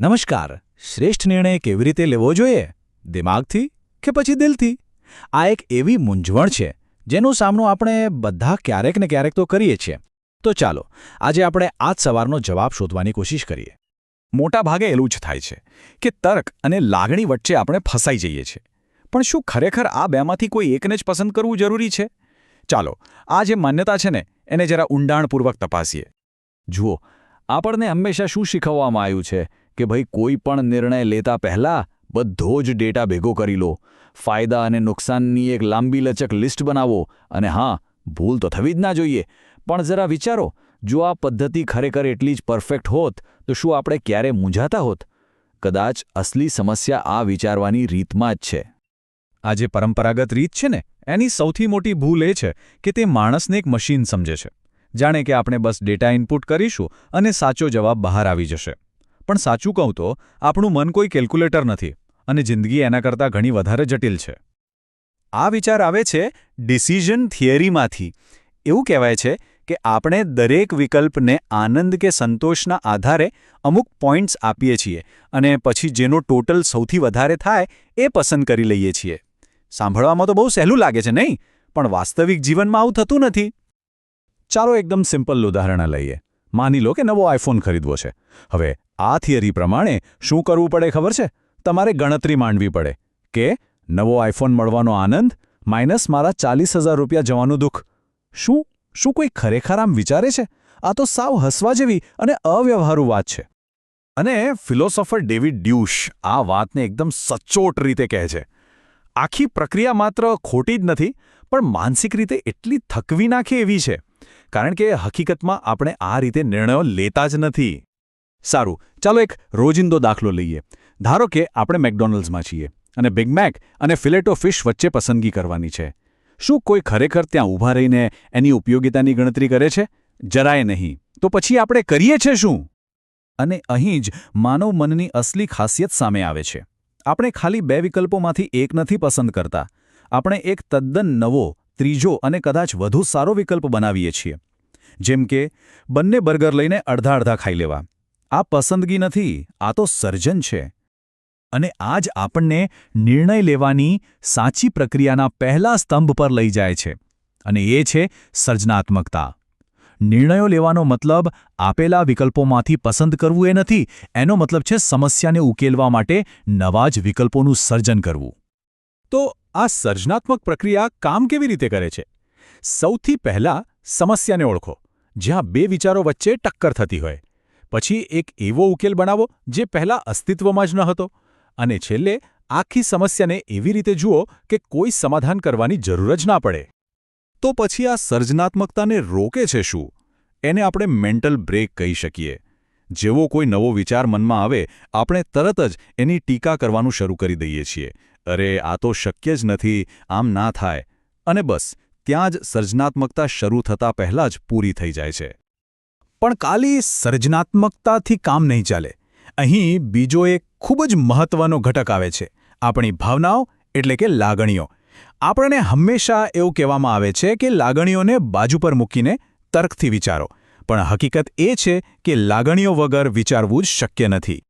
નમસ્કાર, શ્રેષ્ઠ નિર્ણય કેવી રીતે લેવો જોઈએ? દિમાગથી કે પછી દિલથી? આ એક એવી મૂંઝવણ છે, જેનો સામનો આપણે બધા ક્યારેક ને ક્યારેક તો કરીએ છીએ. તો ચાલો, આજે આપણે આ જ સવારનો જવાબ શોધવાની કોશિશ કરીએ. મોટા ભાગે એવું જ થાય છે, કે તર્ક અને લાગણી વચ્ચે આપણે ફસાઈ જઈએ છીએ. પણ શું ખરેખર આ બેમાંથી કોઈ એકને જ પસંદ કરવું જરૂરી છે? ચાલો, આ જે માન્યતા છે ને, એને જરા ઊંડાણપૂર્વક તપાસીએ. જુઓ, આપણને હંમેશા શું શીખવવામાં આવ્યું છે? કે ભાઈ કોઈ પણ નિર્ણય લેતા પહેલા બધો જ ડેટા ભેગો કરી લો. ફાયદા અને નુકસાનની એક લાંબી લચક લિસ્ટ બનાવો અને હા, ભૂલ તો થવી જ ના જોઈએ. પણ જરા વિચારો, જો આ પદ્ધતિ ખરેખર એટલી જ પરફેક્ટ હોત, તો શું આપણે ક્યારે મૂંઝાતા હોત? કદાચ અસલી સમસ્યા આ વિચારવાની રીતમાં જ છે. આ જે પરંપરાગત રીત છે ને, એની સૌથી મોટી ભૂલ એ છે કે તે માણસને એક મશીન સમજે છે. જાણે કે આપણે બસ ડેટા ઇનપુટ કરીશું અને સાચો જવાબ બહાર આવી જશે. પણ સાચું કહું તો, આપણું મન કોઈ કેલ્ક્યુલેટર નથી અને જિંદગી એના કરતાં ઘણી વધારે જટિલ છે. આ વિચાર આવે છે ડિસિઝન થિયરીમાંથી. એવું કહેવાય છે કે આપણે દરેક વિકલ્પને આનંદ કે સંતોષના આધારે અમુક પોઈન્ટ્સ આપીએ છીએ અને પછી જેનો ટોટલ સૌથી વધારે થાય એ પસંદ કરી લઈએ છીએ. સાંભળવામાં તો બહુ સહેલું લાગે છે, નહીં? પણ વાસ્તવિક જીવનમાં આવું થતું નથી. ચાલો એકદમ સિમ્પલ ઉદાહરણ લઈએ. માની લો કે નવો આઈફોન ખરીદવો છે. હવે આ થિયરી પ્રમાણે શું કરવું પડે ખબર છે? તમારે ગણતરી માંડવી પડે કે નવો આઈફોન મળવાનો આનંદ માઇનસ મારા ચાલીસ હજાર રૂપિયા જવાનું દુઃખ. શું શું કોઈ ખરેખર આમ વિચારે છે? આ તો સાવ હસવા જેવી અને અવ્યવહારુ વાત છે. અને ફિલોસોફર ડેવિડ ડ્યુશ આ વાતને એકદમ સચોટ રીતે કહે છે. આખી પ્રક્રિયા માત્ર ખોટી જ નથી, પણ માનસિક રીતે એટલી થકવી નાખે એવી છે. કારણ કે હકીકતમાં આપણે આ રીતે નિર્ણયો લેતા જ નથી. સારું, ચાલો એક રોજિંદો દાખલો લઈએ. ધારો કે આપણે મેકડોનલ્ડ્સમાં છીએ અને બિગ મેક અને ફિલેટો ફિશ વચ્ચે પસંદગી કરવાની છે. શું કોઈ ખરેખર ત્યાં ઊભા રહીને એની ઉપયોગિતાની ગણતરી કરે છે? જરાય નહીં. તો પછી આપણે કરીએ છે શું? અને અહીં જ માનવ મનની અસલી ખાસિયત સામે આવે છે. આપણે ખાલી બે વિકલ્પોમાંથી એક નથી પસંદ કરતા. આપણે એક તદ્દન નવો ત્રીજો અને કદાચ વધુ સારો વિકલ્પ બનાવીએ છીએ. જેમ કે, બંને બર્ગર લઈને અડધા અડધા ખાઈ લેવા. આ પસંદગી નથી, આ તો સર્જન છે. અને આ જ આપણને નિર્ણય લેવાની સાચી પ્રક્રિયાના પહેલા સ્તંભ પર લઈ જાય છે. અને એ છે સર્જનાત્મકતા. નિર્ણયો લેવાનો મતલબ આપેલા વિકલ્પોમાંથી પસંદ કરવું એ નથી, એનો મતલબ છે સમસ્યાને ઉકેલવા માટે નવા જ વિકલ્પોનું સર્જન કરવું. તો આ સર્જનાત્મક પ્રક્રિયા કામ કેવી રીતે કરે છે? સૌથી પહેલા સમસ્યાને ઓળખો, જ્યાં બે વિચારો વચ્ચે ટક્કર થતી હોય. પછી એક એવો ઉકેલ બનાવો, જે પહેલાં અસ્તિત્વમાં જ ન હતો. અને છેલ્લે આખી સમસ્યાને એવી રીતે જુઓ કે કોઈ સમાધાન કરવાની જરૂર જ ના પડે. તો પછી આ સર્જનાત્મકતાને રોકે છે શું? એને આપણે મેન્ટલ બ્રેક કહી શકીએ. જેવો કોઈ નવો વિચાર મનમાં આવે, આપણે તરત જ એની ટીકા કરવાનું શરૂ કરી દઈએ છીએ. અરે, આ તો શક્ય જ નથી, આમ ના થાય. અને બસ, ત્યાં જ સર્જનાત્મકતા શરૂ થતાં પહેલાં જ પૂરી થઈ જાય છે. પણ કાલી સર્જનાત્મકતાથી કામ નહીં ચાલે. અહીં બીજો એક ખૂબ જ મહત્વનો ઘટક આવે છે. આપણી ભાવનાઓ એટલે કે લાગણીઓ. આપણને હંમેશા એવું કહેવામાં આવે છે કે લાગણીઓને બાજુ પર મૂકીને તર્કથી વિચારો. પણ હકીકત એ છે કે લાગણીઓ વગર વિચારવું જ શક્ય નથી.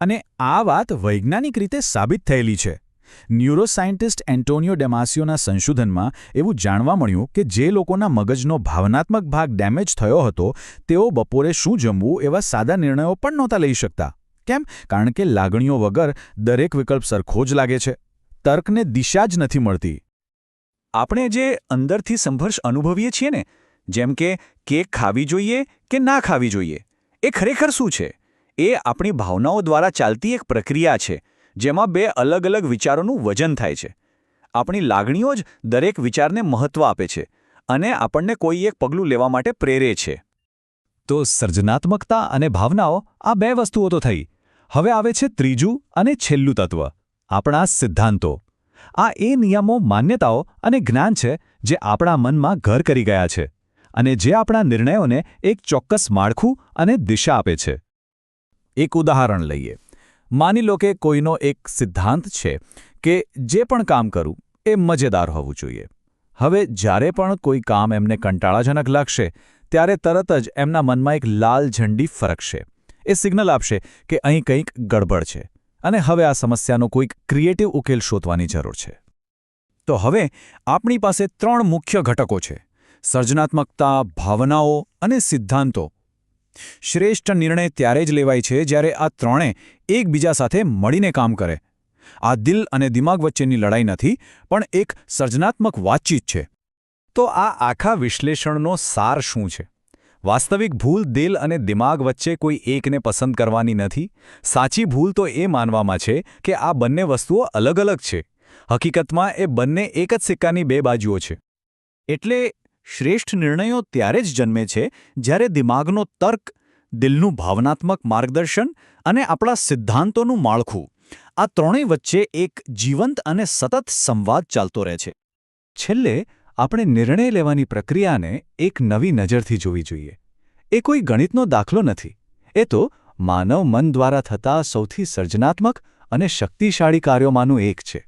અને આ વાત વૈજ્ઞાનિક રીતે સાબિત થયેલી છે. ન્યુરોસાયન્ટિસ્ટ એન્ટોનિયો ડેમાસિયોના સંશોધનમાં એવું જાણવા મળ્યું કે જે લોકોના મગજનો ભાવનાત્મક ભાગ ડેમેજ થયો હતો, તેઓ બપોરે શું જમવું એવા સાદા નિર્ણયો પણ નહોતા લઈ શકતા. કેમ? કારણ કે લાગણીઓ વગર દરેક વિકલ્પ સરખો જ લાગે છે. તર્કને દિશા જ નથી મળતી. આપણે જે અંદરથી સંઘર્ષ અનુભવીએ છીએ ને, જેમ કે કેક ખાવી જોઈએ કે ના ખાવી જોઈએ, એ ખરેખર શું છે? એ આપણી ભાવનાઓ દ્વારા ચાલતી એક પ્રક્રિયા છે. જેમાં બે અલગ અલગ વિચારોનું વજન થાય છે. આપણી લાગણીઓ જ દરેક વિચારને મહત્ત્વ આપે છે અને આપણને કોઈ એક પગલું લેવા માટે પ્રેરે છે. તો સર્જનાત્મકતા અને ભાવનાઓ આ બે વસ્તુઓ તો થઈ. હવે આવે છે ત્રીજું અને છેલ્લું તત્વ, આપણા સિદ્ધાંતો. આ એ નિયમો, માન્યતાઓ અને જ્ઞાન છે જે આપણા મનમાં ઘર કરી ગયા છે અને જે આપણા નિર્ણયોને એક ચોક્કસ માળખું અને દિશા આપે છે. એક ઉદાહરણ લઈએ. માની લો કે કોઈનો એક સિદ્ધાંત છે કે જે પણ કામ કરું, એ મજેદાર હોવું જોઈએ. હવે જ્યારે પણ કોઈ કામ એમને કંટાળાજનક લાગશે, ત્યારે તરત જ એમના મનમાં એક લાલ ઝંડી ફરકશે. એ સિગ્નલ આપશે કે અહીં કંઈક ગડબડ છે અને હવે આ સમસ્યાનો કોઈક ક્રિએટિવ ઉકેલ શોધવાની જરૂર છે. તો હવે આપણી પાસે ત્રણ મુખ્ય ઘટકો છે. સર્જનાત્મકતા, ભાવનાઓ અને સિદ્ધાંતો. શ્રેષ્ઠ નિર્ણય ત્યારે જ લેવાય છે જ્યારે આ ત્રણે એકબીજા સાથે મળીને કામ કરે. આ દિલ અને દિમાગ વચ્ચેની લડાઈ નથી, પણ એક સર્જનાત્મક વાતચીત છે. તો આ આખા વિશ્લેષણનો સાર શું છે? વાસ્તવિક ભૂલ દિલ અને દિમાગ વચ્ચે કોઈ એકને પસંદ કરવાની નથી? સાચી ભૂલ તો એ માનવામાં છે કે આ બંને વસ્તુઓ અલગ અલગ છે. હકીકતમાં એ બંને એક જ સિક્કાની બે બાજુઓ છે. એટલે શ્રેષ્ઠ નિર્ણયો ત્યારે જ જન્મે છે જ્યારે દિમાગનો તર્ક, દિલનું ભાવનાત્મક માર્ગદર્શન અને આપણા સિદ્ધાંતોનું માળખું. આ ત્રણેય વચ્ચે એક જીવંત અને સતત સંવાદ ચાલતો રહે છે. છેલ્લે, આપણે નિર્ણય લેવાની પ્રક્રિયાને એક નવી નજરથી જોવી જોઈએ. એ કોઈ ગણિતનો દાખલો નથી. એ તો માનવ મન દ્વારા થતા સૌથી સર્જનાત્મક અને શક્તિશાળી કાર્યોમાંનું એક છે.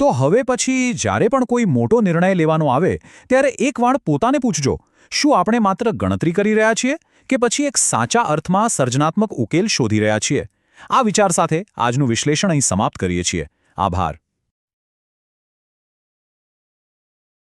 તો હવે પછી જ્યારે પણ કોઈ મોટો નિર્ણય લેવાનો આવે, ત્યારે એક વાર પોતાને પૂછજો. શું આપણે માત્ર ગણતરી કરી રહ્યા છીએ કે પછી એક સાચા અર્થમાં સર્જનાત્મક ઉકેલ શોધી રહ્યા છીએ? આ વિચાર સાથે આજનું વિશ્લેષણ અહીં સમાપ્ત કરીએ છીએ. આભાર.